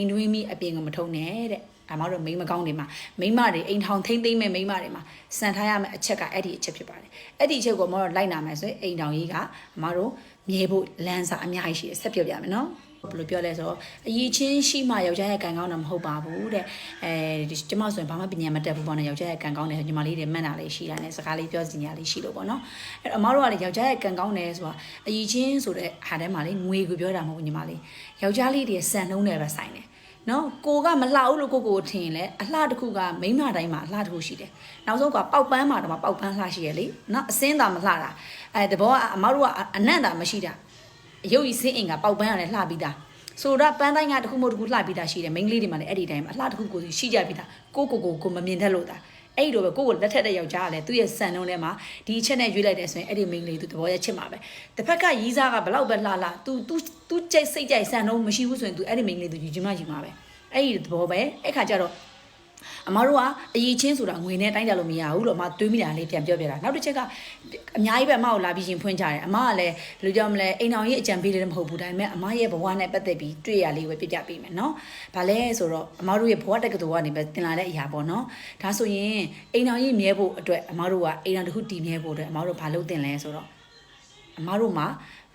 အိမ်တွင်းမိအပြင်ကမထုံနဲ့တဲ့အမတို့မိန်းမကောင်းတွေမှာမိန်းမတွေအိမ်ထောင်ထိမ့်သိမ့်မဲ့မိန်းမတွေမှာစံထားရမယ့်အချက်ကအဲ့ဒီအချက်ဖြစ်ပါတယ်အဲ့ဒီအချက်ကိုမတို့လိုက်နာမယ်ဆိုရင်အိမ်ထောင်ကြီးကအမတို့မြဲဖို့လမ်းစာအများကြီးရှိတယ်ဆက်ပြောပြမယ်နော် ဘယ်လိုပြောလဲဆိုတော့အရေးချင်းရှိမှယောက်ျားရဲ့ကံကောင်းတာမဟုတ်ပါဘူးတဲ့အဲဒီကျမဆိုရင်ဘာမှပညာမတတ်ဘူးပေါ့နော်ယောက်ျားရဲ့ကံကောင်းတယ်ညီမလေးတွေမှန်တာလေးရှိတာနဲ့စကားလေးပြောစီညာလေးရှိလို့ပေါ့နော်အဲ့တော့အမတို့ကလေယောက်ျားရဲ့ကံကောင်းတယ်ဆိုတာအရေးချင်းဆိုတဲ့ဟာထဲမှာလေငွေကိုပြောတာမဟုတ်ဘူးညီမလေးယောက်ျားလေးတွေစံနှုံးတယ်ပဲဆိုင်တယ်နော်ကိုကမလှဘူးလို့ကိုကိုထင်လဲအလှတစ်ခုကမိန်းမတိုင်းမှာအလှတစ်ခုရှိတယ်နောက်ဆုံးကပေါက်ပန်းမှာတော့ပေါက်ပန်းလှရှိရလေနော်အစင်းသာမလှတာအဲတဘောကအမတို့ကအနံ့သာမရှိတာ အယုတ်ကြီးစင်းအင်ကပေါက်ပန်းရတယ်လှပြီးသားဆိုတော့ပန်းတိုင်းကတစ်ခုမဟုတ်တစ်ခုလှပြီးသားရှိတယ်မိန်းကလေးတွေမှာလည်းအဲ့ဒီတိုင်းမှာအလှတစ်ခုကိုရှိကြပြီးသားကိုကိုကိုကိုမမြင်တတ်လို့တာအဲ့လိုပဲကိုကိုလက်ထက်တဲ့ယောက်ျားကလည်းသူ့ရဲ့စံနှုန်းထဲမှာဒီအချက်နဲ့ရွေးလိုက်တယ်ဆိုရင်အဲ့ဒီမိန်းကလေးသူသဘောရချစ်မှာပဲတစ်ဖက်ကရီးစားကဘလောက်ပဲလှလှ तू तू तू ကြိတ်စိတ်ကြိုက်စံနှုန်းမရှိဘူးဆိုရင် तू အဲ့ဒီမိန်းကလေး तू ယူချင်မှယူမှာပဲ အဲ့ဒီသဘောပဲအဲ့ခါကျတော့ အမတို့ကအရေးချင်းဆိုတာငွေနဲ့တိုင်းကြလို့မရဘူးလို့အမတွေးမိတာလေးပြန်ပြောပြတာနောက်တစ်ချက်ကအများကြီးပဲအမကိုလာပြီးရင်ဖွင့်ကြတယ်အမကလည်းဘယ်လိုကြောမလဲအိမ်တော်ကြီးအကြံပေးလည်းမဟုတ်ဘူးဒါပေမဲ့အမရဲ့ဘဝနဲ့ပတ်သက်ပြီးတွေ့ရလေးပဲပြပြပေးမယ်နော်။ဘာလဲဆိုတော့အမတို့ရဲ့ဘဝတက္ကသိုလ်ကနေပဲသင်လာတဲ့အရာပေါ့နော်။ဒါဆိုရင်အိမ်တော်ကြီးမြဲဖို့အတွက်အမတို့ကအိမ်တော်တစ်ခုတည်မြဲဖို့အတွက်အမတို့ဘာလုပ်သင့်လဲဆိုတော့အမတို့မှာ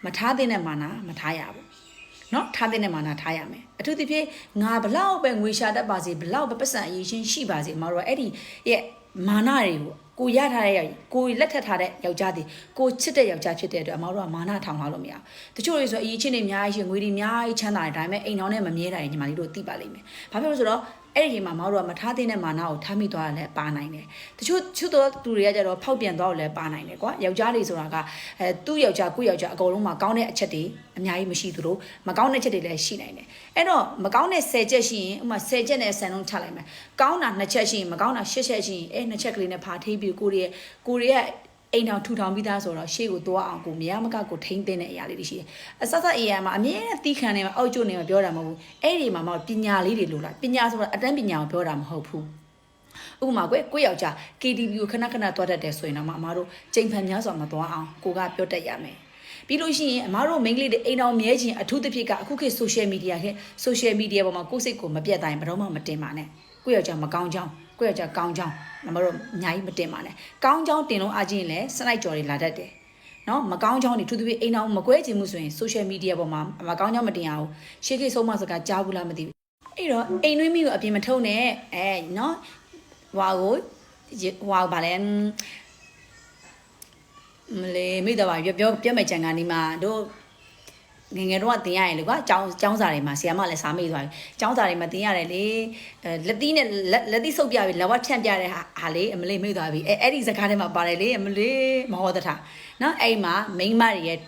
မထားတဲ့နဲ့မာနာမထားရဘူး။နော်ထားတဲ့နဲ့မာနာထားရမယ် အထူးသဖြင့်ငါဘလောက်ပဲငွေရှာတတ်ပါစေဘလောက်ပဲပတ်စံအရေးချင်းရှိပါစေမတော်အဲ့ဒီရဲ့မာနတွေကိုကိုရထားတဲ့ယောက်ကိုလက်ထပ်ထားတဲ့ယောက်ျားတွေကိုချစ်တဲ့ယောက်ျားဖြစ်တဲ့အတွက်အမတို့ကမာနထောင်ထားလို့မရဘူးတချို့တွေဆိုအရေးချင်းတွေအများကြီးရှင်ငွေတွေအများကြီးချမ်းသာတယ်ဒါပေမဲ့အိမ်တော်နဲ့မမြဲတာညီမလေးတို့သိပါလိမ့်မယ်ဘာဖြစ်လို့ဆိုတော့ အဲ့ဒီချိန်မှာမတို့ကမထားတဲ့နဲ့မာနကိုထားမိသွားတယ်လည်းပါနိုင်တယ်တချို့ချွတ်တော့သူတွေကကြတော့ဖောက်ပြန်သွားလို့လည်းပါနိုင်တယ်ကွာယောက်ျားတွေဆိုတာကအဲသူ့ယောက်ျားကိုယ့်ယောက်ျားအကုန်လုံးမှာကောင်းတဲ့အချက်တွေအများကြီးမရှိသလိုမကောင်းတဲ့ချက်တွေလည်းရှိနိုင်တယ်အဲ့တော့မကောင်းတဲ့10ချက်ရှိရင်ဥပမာ10ချက်နဲ့ဆန်လုံးချလိုက်မယ်ကောင်းတာ2ချက်ရှိရင်မကောင်းတာ8ချက်ရှိရင်အဲ2ချက်ကလေးနဲ့ဖာထိပြီးကိုရီးရဲ့ကိုရီးရဲ့ အိမ်တော်ထူထောင်ပြီးသားဆိုတော့ရှေ့ကိုသွားအောင်ကိုမရမကကိုထိမ့်တဲ့အရာလေးတွေရှိတယ်။အစစအရာမှာအမြဲတမ်းတီးခံနေမှာအောက်ကျနေမှာပြောတာမဟုတ်ဘူး။အဲ့ဒီမှာမှပညာလေးတွေလိုလား။ပညာဆိုတာအတန်းပညာကိုပြောတာမဟုတ်ဘူး။ဥပမာကွယ်ကိုယ့်ယောက်ျား KTV ကိုခဏခဏသွားတတ်တယ်ဆိုရင်တော့မအမားတို့ချိန်ဖန်များစွာမသွားအောင်ကိုကပြောတတ်ရမယ်။ပြီးလို့ရှိရင်အမားတို့မိန်းကလေးတွေအိမ်တော်မြဲခြင်းအထူးသဖြင့်ကအခုခေတ် social media ခေတ် social media ပေါ်မှာကိုယ့်စိတ်ကိုမပြတ်တိုင်းဘယ်တော့မှမတင်ပါနဲ့။ကိုယ့်ယောက်ျားမကောင်းချောင်းကိုယ့်ယောက်ျားကောင်းချောင်း မမတို့အများကြီးမတင်ပါနဲ့။ကောင်းချောင်းတင်လို့အချင်းလဲစနိုက်ကြော်တွေလာတတ်တယ်။နော်မကောင်းချောင်းတွေထူးထူးဖြင့်အိမ်တော်မကွဲချင်မှုဆိုရင် social media ပေါ်မှာမကောင်းချောင်းမတင်ရဘူး။ရှေ့ခေတ်ဆုံးမစကားကြားဘူးလားမသိဘူး။အဲ့တော့အိမ်တွင်းမိကိုအပြင်မထုံနဲ့အဲနော်ဟွာကိုဟွာဗာလဲမလေးမိတော့ပါပြောပြောပြောမယ်ကြံကနေမှတို့ ငငယ်တော့တင်ရတယ်လေကွာចောင်းចောင်းစာတွေမှာဆီယမလည်းစာမေးသွားပြီចောင်းစာတွေမှာတင်ရတယ်လေအဲလက်သီးနဲ့လက်သီးဆုပ်ပြပြီလက်ဝတ်ဖြန့်ပြတဲ့ဟာဟာလေအမလေးမေးသွားပြီအဲအဲ့ဒီစကားထဲမှာပါတယ်လေအမလေးမဟောတထနော်အဲ့မှာမိန်းမတွေရဲ့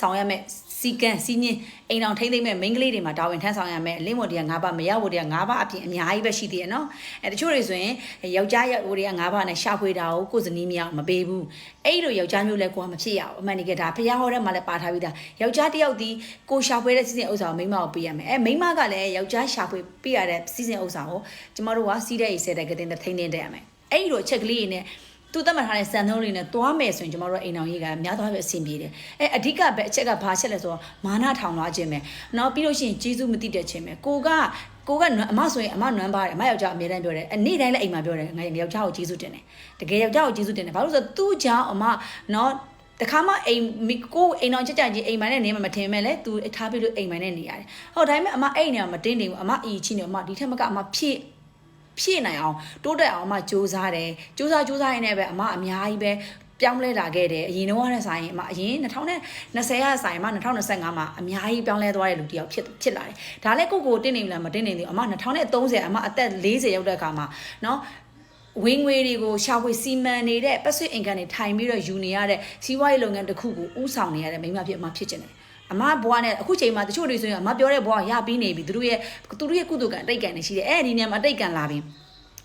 ဆောင်ရမယ့် စီကံစီညင်းအိမ်အောင်ထိမ့်သိမ့်မဲ့မိန်းကလေးတွေမှာတာဝန်ထမ်းဆောင်ရမယ်အလင်းဝတ်တွေက၅ပါးမရဝတ်တွေက၅ပါးအပြင်အများကြီးပဲရှိသေးတယ်နော်အဲတချို့တွေဆိုရင်ယောက်ျားဝတ်တွေက၅ပါးနဲ့ရှာဖွေတာကိုကိုယ်စနီးမရအောင်မပေးဘူးအဲ့လိုယောက်ျားမျိုးလဲကိုကမဖြစ်ရအောင်အမှန်တကယ်ဒါဖះဟောတဲ့မှာလဲပါထားပြီးသားယောက်ျားတစ်ယောက်ဒီကိုရှာဖွေတဲ့စီစဉ်ဥစ္စာကိုမိန်းမကိုပေးရမယ်အဲမိန်းမကလည်းယောက်ျားရှာဖွေပေးရတဲ့စီစဉ်ဥစ္စာကိုကျမတို့ကစီးတဲ့ရေးဆဲတဲ့ကတင်တဲ့ထိန်းသိမ်းတဲ့ရမယ်အဲ့ဒီလိုအချက်ကလေးတွေနဲ့ သူတတ်မှတ်ထားတဲ့စံနှုန်းတွေနဲ့သွားမယ်ဆိုရင်ကျမတို့အိမ်အောင်ရေးကများသွားပြီအဆင်ပြေတယ်အဲအဓိကပဲအချက်ကဘာချက်လဲဆိုတော့မာနထောင်လွှားခြင်းပဲနောက်ပြီးလို့ရှိရင်ကျေးဇူးမသိတဲ့ခြင်းပဲကိုကကိုကအမဆိုရင်အမနွမ်းပါတယ်အမယောက်ျားအမြဲတမ်းပြောတယ်အနေ့တိုင်းလည်းအိမ်မှာပြောတယ်ငါယောက်ျားကိုကျေးဇူးတင်တယ်တကယ်ယောက်ျားကိုကျေးဇူးတင်တယ်ဘာလို့လဲဆိုတော့သူ့ကြောင့်အမနော်တခါမှအိမ်ကိုအိမ်အောင်ကြကြကြီးအိမ်မိုင်နဲ့နေမှမထင်မဲ့လေ तू ထားပြီးလို့အိမ်မိုင်နဲ့နေရတယ်ဟောဒါပေမဲ့အမအိမ်နေမှာမတင်းနေဘူးအမအီချင်းနေအမဒီထက်မကအမဖြည့် ဖြည့်နိုင်အောင်တိုးတက်အောင်အမစူးစမ်းတယ်စူးစမ်းစူးစမ်းရင်းနဲ့ပဲအမအများကြီးပဲပြောင်းလဲလာခဲ့တယ်အရင်တော့နဲ့ဆိုင်အမအရင်2020ကဆိုင်မှာ2025မှာအများကြီးပြောင်းလဲသွားတဲ့လူတယောက်ဖြစ်ဖြစ်လာတယ်ဒါလည်းကိုကိုတင်းနေလားမတင်းနေသေးဘူးအမ2030အမအသက်40ရောက်တဲ့အခါမှာเนาะဝင်းငွေတွေကိုရှာဖွေစီမံနေတဲ့ပတ်စစ်အင်ကန်တွေထိုင်ပြီးတော့ယူနေရတဲ့စီးပွားရေးလုပ်ငန်းတစ်ခုကိုဥဆောင်နေရတဲ့မိန်းမဖြစ်အမဖြစ်ကျင်တယ် အမဘွားနဲ့အခုချိန်မှာတချို့တွေဆိုရင်အမပြောတဲ့ဘွားကရပြီးနေပြီသူတို့ရဲ့သူတို့ရဲ့ကုသိုလ်ကံအတိတ်ကံနေရှိတယ်အဲဒီနေရာမှာအတိတ်ကံလာပြီ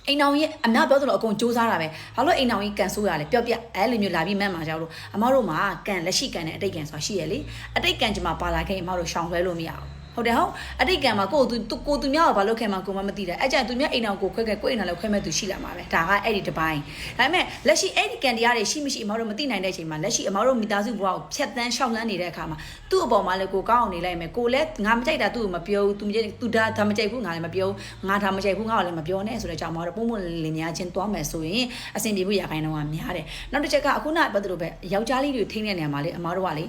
အိမ်အောင်ကြီးအများပြောသလိုအကုန်စူးစမ်းတာပဲဘာလို့အိမ်အောင်ကြီးကန်ဆိုးရလဲပြောပြအဲလိုမျိုးလာပြီးမှန်းမှာကြောက်လို့အမတို့မှာကန်လက်ရှိကန်နဲ့အတိတ်ကန်ဆိုတာရှိရလေအတိတ်ကန်ကျမပါလာခဲ့အမတို့ရှောင်လွှဲလို့မရဘူး ဟုတ်တယ်ဟုတ်အတိတ်ကံမှာကိုယ်သူကိုသူများကဘာလုပ်ခဲ့မှကိုမမသိတာအဲ့ကြသူများအိမ်အောင်ကိုခွဲခဲ့ကိုအိမ်အောင်လည်းခွဲမဲ့သူရှိလာမှာပဲဒါကအဲ့ဒီတစ်ပိုင်းဒါပေမဲ့လက်ရှိအဲ့ဒီကံတရားတွေရှိမရှိအမတို့မသိနိုင်တဲ့အချိန်မှာလက်ရှိအမတို့မိသားစုဘဝကိုဖြတ်တန်းရှောက်လန်းနေတဲ့အခါမှာသူ့အပေါ်မှာလည်းကိုကောင်းအောင်နေလိုက်မယ်ကိုလည်းငါမကြိုက်တာသူ့ကိုမပြောဘူးသူမကြိုက်သူဒါဒါမကြိုက်ဘူးငါလည်းမပြောဘူးငါဒါမကြိုက်ဘူးငါလည်းမပြောနဲ့ဆိုတဲ့ကြောင့်မတို့ပုံပုံလင်းများချင်းသွားမယ်ဆိုရင်အဆင်ပြေဖို့ရခိုင်တော့ကများတယ်နောက်တစ်ချက်ကအခုနပတ်သက်လို့ပဲယောက်ျားလေးတွေထိန်းတဲ့နေရာမှာလေအမတို့ကလေ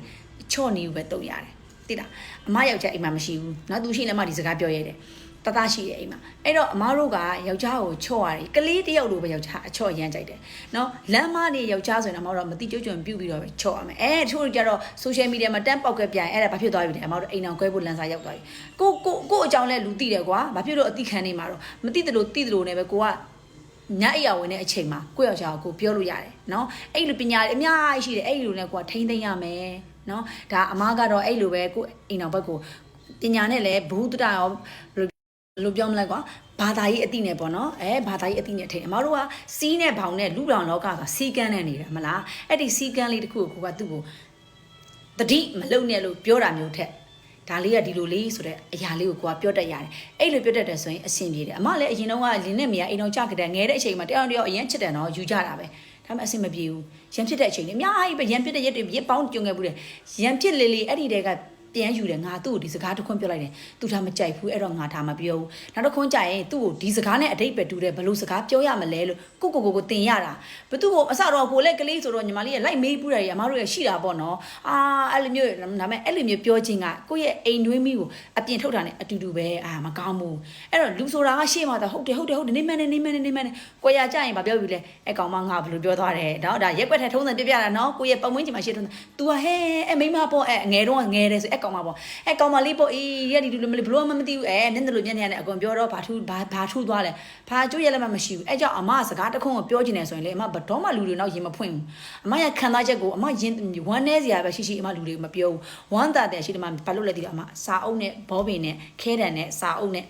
ချော့နေဘူးပဲတုံရတယ် သိလားအမယောက်ျားအိမ်မှာမရှိဘူးနော်သူရှိလည်းမဒီစကားပြောရတယ်တသားရှိတယ်အိမ်မှာအဲ့တော့အမားတို့ကယောက်ျားကိုချော့ရတယ်ကလေးတယောက်လိုပဲယောက်ျားအချော့ရမ်းကြိုက်တယ်နော်လမ်းမနေယောက်ျားဆိုရင်အမားတို့ကမတိကျွတ်ကျွံပြုတ်ပြီးတော့ပဲချော့ရမယ်အဲတချို့ကြတော့ social media မှာတန်းပေါက်ကပြန်အဲ့ဒါဘာဖြစ်သွားပြီလဲအမားတို့အိမ်အောင်ခွဲဖို့လမ်းစာရောက်သွားပြီကိုကိုကိုအကြောင်းလဲလူသိတယ်ကွာဘာဖြစ်လို့အတိခံနေမှာတော့မသိတယ်လို့သိတယ်လို့ねပဲကိုကညအိယာဝင်တဲ့အချိန်မှာကိုယ့်ယောက်ျားကိုပြောလို့ရတယ်နော်အဲ့လိုပညာတွေအများကြီးရှိတယ်အဲ့လိုနဲ့ကိုကထိမ့်သိမ့်ရမယ် နော်ဒါအမားကတော့အဲ့လိုပဲကိုအိမ်အောင်ဘက်ကိုပညာနဲ့လည်းဘုဒ္ဓတာရောဘယ်လိုဘယ်လိုပြောမလဲကွာဘာသာရေးအသိနဲ့ပေါ့နော်အဲဘာသာရေးအသိနဲ့ထိန်အမတို့ကစီးနဲ့ဘောင်နဲ့လူလောင်လောကဆိုတာစီကန်းနဲ့နေတာမလားအဲ့ဒီစီကန်းလေးတစ်ခုကိုကိုကသူ့ကိုတတိမလုံနဲ့လို့ပြောတာမျိုးထက်ဒါလေးကဒီလိုလေးဆိုတဲ့အရာလေးကိုကိုကပြောတတ်ရတယ်အဲ့လိုပြောတတ်တယ်ဆိုရင်အဆင်ပြေတယ်အမလည်းအရင်တော့ကလင်းနဲ့မရအိမ်တော်ကြကြတဲ့ငယ်တဲ့အချိန်မှာတယောက်တယောက်အရင်ချစ်တယ်နော်ယူကြတာပဲ ဒါပေမဲ့အဆင်မပြေဘူးရံဖြစ်တဲ့အချိန်လေးအများကြီးပဲရံဖြစ်တဲ့ရက်တွေရက်ပေါင်းကြုံခဲ့ဘူးလေရံဖြစ်လေလေအဲ့ဒီတဲက ပြန်ယူတယ်ငါသူ့ကိုဒီစကားတစ်ခွန်းပြောလိုက်တယ်သူဒါမကြိုက်ဘူးအဲ့တော့ငါဒါမပြောဘူးနောက်တစ်ခွန်းကြရင်သူ့ကိုဒီစကားနဲ့အတိတ်ပဲတူတယ်ဘယ်လိုစကားပြောရမလဲလို့ကိုကိုကိုကိုတင်ရတာဘသူ့ကိုအစတော့ကိုလည်းကလေးဆိုတော့ညီမလေးကလိုက်မေးပူးတယ်အမတို့ရရှိတာပေါ့နော်အာအဲ့လိုမျိုးဒါပေမဲ့အဲ့လိုမျိုးပြောခြင်းကကိုယ့်ရဲ့အိမ်တွင်းမိကိုအပြင်ထုတ်တာနဲ့အတူတူပဲအာမကောင်းဘူးအဲ့တော့လူဆိုတာကရှေ့မှာတော့ဟုတ်တယ်ဟုတ်တယ်ဟုတ်တယ်နေမနေနေမနေနေမနေကိုရကြရင်ဗာပြောပြီလေအဲ့ကောင်မငါဘယ်လိုပြောသွားတယ်ဒါဒါရက်ွက်ထဲထုံးစံပြပြတာနော်ကိုရဲ့ပတ်ဝန်းကျင်မှာရှေ့ထုံးစံ तू ကဟဲအဲ့မိမပေါ့အဲ့ငယ်တော့ငယ်တယ်ဆိုအဲ့ကောင်မပေါ့အဲ့ကောင်မလေးပေါ့အေးရက်ဒီလူမလေးဘလို့မှမသိဘူးအဲ့မျက်နှာလိုမျက်နှာနဲ့အကုန်ပြောတော့ဘာထူးဘာဘာထူးသွားလဲဘာကျိုးရက်လည်းမရှိဘူးအဲ့ကြောင့်အမကစကားတစ်ခုကိုပြောချင်တယ်ဆိုရင်လေအမဘတော်မှလူတွေတော့ရင်မဖွင့်ဘူးအမရခံစားချက်ကိုအမရင်ဝမ်းနေစရာပဲရှိရှိအမလူတွေမပြောဘူးဝမ်းသာတဲ့ရှိတယ်မှာဘာလို့လဲဒီတော့အမစာအုပ်နဲ့ဘောပင်နဲ့ခဲတံနဲ့စာအုပ်နဲ့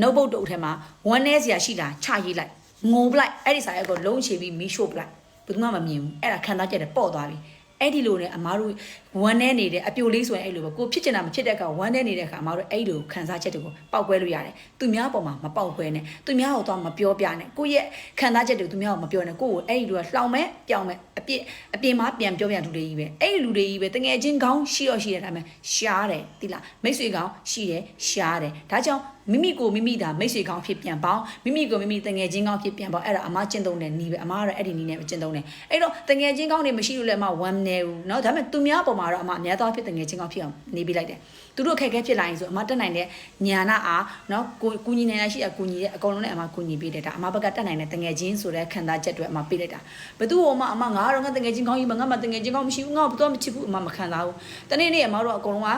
notebook တုပ်ထဲမှာဝမ်းနေစရာရှိတာချရေးလိုက်ငိုပလိုက်အဲ့ဒီစာရွက်ကိုလုံးချပြီးမီးရှို့ပလိုက်ဘယ်သူမှမမြင်ဘူးအဲ့ဒါခံစားချက်တွေပေါ့သွားပြီအဲ့ဒီလိုနဲ့အမားတို့ ဝမ်းနေနေတဲ့အပြိုလေးဆိုရင်အဲ့လိုပဲကိုဖြစ်ချင်တာမဖြစ်တဲ့အခါဝမ်းနေနေတဲ့အခါအမားတို့အဲ့လိုခံစားချက်တွေကိုပောက်ကွဲလို့ရတယ်သူများပေါ်မှာမပောက်ကွဲနဲ့သူများကိုတော့မပြောပြနဲ့ကိုရဲ့ခံစားချက်တွေကိုသူများကိုမပြောနဲ့ကိုကိုအဲ့ဒီလိုလှောင်မဲ့ပြောင်းမဲ့အပြစ်အပြင်မှာပြန်ပြောပြလူတွေကြီးပဲအဲ့ဒီလူတွေကြီးပဲတငယ်ချင်းကောင်းရှိတော့ရှိတယ်ဒါပေမဲ့ရှားတယ်တိလားမိတ်ဆွေကောင်းရှိတယ်ရှားတယ်ဒါကြောင့်မိမိကိုမိမိဒါမိတ်ဆွေကောင်းဖြစ်ပြန်ပေါင်းမိမိကိုမိမိတငယ်ချင်းကောင်းဖြစ်ပြန်ပေါင်းအဲ့ဒါအမကျင့်သုံးတဲ့နီးပဲအမကတော့အဲ့ဒီနီးနဲ့ကျင့်သုံးတယ်အဲ့တော့တငယ်ချင်းကောင်းတွေမရှိလို့လည်းအမဝမ်းနေဘူးเนาะဒါပေမဲ့သူများပေါ်မှာ ာမှာတော့အမအများသောဖြစ်တဲ့ငယ်ချင်းကောင်းဖြစ်အောင်နေပေးလိုက်တယ်သူတို့အခက်အခဲဖြစ်လာရင်ဆိုအမတက်နိုင်တဲ့ညာနာအားနော်ကိုကူညီနိုင်ရရှိအကူညီတဲ့အကုန်လုံးနဲ့အမကူညီပေးတယ်ဒါအမဘက်ကတက်နိုင်တဲ့တငယ်ချင်းဆိုတဲ့ခံစားချက်တွေအမပေးလိုက်တာဘသူ့ဟိုမှအမငါတော့ငါတငယ်ချင်းကောင်းကြီးမငါမှတငယ်ချင်းကောင်းမရှိဘူးငါ့ကိုဘသူမှမချစ်ဘူးအမမခံစားဘူးတနေ့နေ့အမတို့အကုန်လုံးက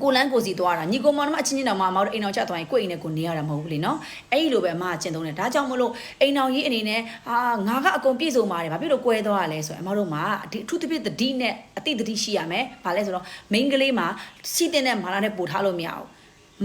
ကိုလန်းကိုစီသွားတာညီကိုမောင်နှမအချင်းချင်းတောင်မှအမတို့အိမ်အောင်ကျသွားရင်ကိုယ့်အိမ်နဲ့ကိုနေရတာမဟုတ်ဘူးလေနော်အဲ့ဒီလိုပဲအမကကျင့်သုံးတယ်ဒါကြောင့်မလို့အိမ်အောင်ကြီးအနေနဲ့ဟာငါကအကုန်ပြည့်စုံပါတယ်ဘာဖြစ်လို့ကွဲသွားရလဲဆိုရင်အမတို့မှာဒီအထူးသဖြင့်တတိနဲ့အတိတတိရှိရမယ်ဘာလဲဆိုတော့ main ကလေးမှာစီတင်တဲ့မာလာနဲ့ပို့ထားလို့မရဘူး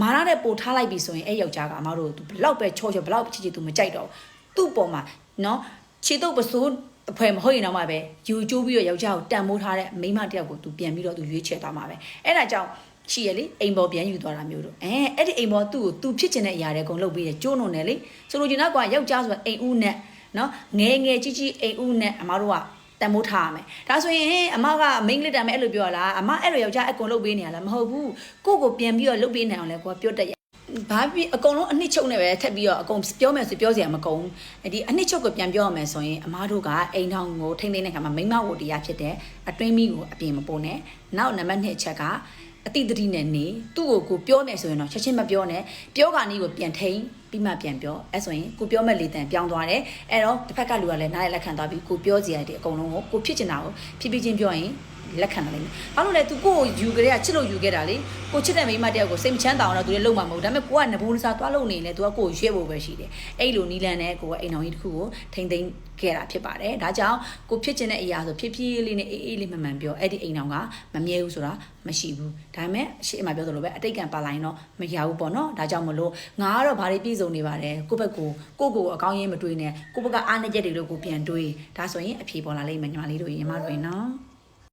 မာလာနဲ့ပို့ထားလိုက်ပြီဆိုရင်အဲ့ယောက်ျားကအမတို့ဘလောက်ပဲချောချောဘလောက်ချစ်ချစ်သူမကြိုက်တော့သူ့ပေါ်မှာနော်ခြေတော့ပစိုးအဖွဲမဟုတ်ရင်တော့မှပဲယူကျိုးပြီးတော့ယောက်ျားကိုတန်မိုးထားတဲ့မိန်းမတယောက်ကိုသူပြန်ပြီးတော့သူရွေးချယ်သွားမှာပဲအဲ့ဒါကြောင့် ရှိရလေအိမ်ပေါ်ပြန်ယူသွားတာမျိုးတို့အဲအဲ့ဒီအိမ်ပေါ်သူ့ကိုသူဖြစ်ချင်တဲ့အရာတွေအကုန်လုပ်ပေးတယ်ကျိုးနုံတယ်လေဆိုလိုချင်တာကယောက်ျားဆိုတာအိမ်ဦးနဲ့နော်ငယ်ငယ်ကြီးကြီးအိမ်ဦးနဲ့အမားတို့ကတန်မိုးထားရမယ်ဒါဆိုရင်ဟင်အမကမိန်းကလေးတန်မဲ့အဲ့လိုပြောလားအမအဲ့လိုယောက်ျားအကုန်လုပ်ပေးနေရလားမဟုတ်ဘူးကိုကိုပြန်ပြီးတော့လုပ်ပေးနိုင်အောင်လဲကိုကပြောတတ်ရဘာဖြစ်အကုန်လုံးအနှစ်ချုပ်နဲ့ပဲထပ်ပြီးတော့အကုန်ပြောမယ်ဆိုပြောစရာမကုန်ဘူးဒီအနှစ်ချုပ်ကိုပြန်ပြောရမယ်ဆိုရင်အမားတို့ကအိမ်ထောင်ကိုထိမ့်သိမ့်တဲ့ခါမှာမိမဝတ္တရားဖြစ်တဲ့အတွင်းမိကိုအပြင်မပို့နဲ့နောက်နံပါတ်2အချက်က အတိတ်တတိနဲ့နေသူ့ကိုကိုပြောမယ်ဆိုရင်တော့ချက်ချင်းမပြောနဲ့ပြောကနီးကိုပြန်ထိန်ပြီးမှပြန်ပြောအဲဆိုရင်ကိုပြောမဲ့လေတံပြောင်းသွားတယ်အဲ့တော့တစ်ဖက်ကလူကလည်းနားရလက်ခံသွားပြီးကိုပြောစီရတဲ့အကုန်လုံးကိုကိုဖြစ်ချင်တာကိုဖြည်းဖြည်းချင်းပြောရင် လက်ခံတယ်လေဘာလို့လဲ तू ကိုကိုယူကြတဲ့ကချစ်လို့ယူခဲ့တာလေကိုချစ်တဲ့မိန်းမတယောက်ကိုစိတ်မချမ်းသာအောင်တော့ तू လည်းလုံမှာမဟုတ်ဒါပေမဲ့ကိုကနဘူးနစားသွားလုံနေလေ तू ကကိုကိုရွေ့ဖို့ပဲရှိတယ်အဲ့လိုနီလန်နဲ့ကိုကအိမ်အောင်ကြီးတစ်ခုကိုထိမ့်သိမ်းခဲ့တာဖြစ်ပါတယ်ဒါကြောင့်ကိုဖြစ်ချင်တဲ့အရာဆိုဖြည်းဖြည်းလေးနဲ့အေးအေးလေးမှန်မှန်ပြောအဲ့ဒီအိမ်အောင်ကမမြဲဘူးဆိုတာမရှိဘူးဒါပေမဲ့ရှေ့မှာပြောသလိုပဲအတိတ်ကံပါလာရင်တော့မရဘူးပေါ့နော်ဒါကြောင့်မလို့ငါကတော့ဘာတွေပြည်စုံနေပါတယ်ကိုယ့်ဘက်ကိုကိုယ့်ကိုအကောင်းရင်းမတွေးနဲ့ကိုယ့်ဘက်ကအားနေချက်တွေလို့ကိုပြန်တွေးဒါဆိုရင်အဖြေပေါ်လာလိမ့်မယ်ညီမလေးတို့ညီမတို့ရင်နော်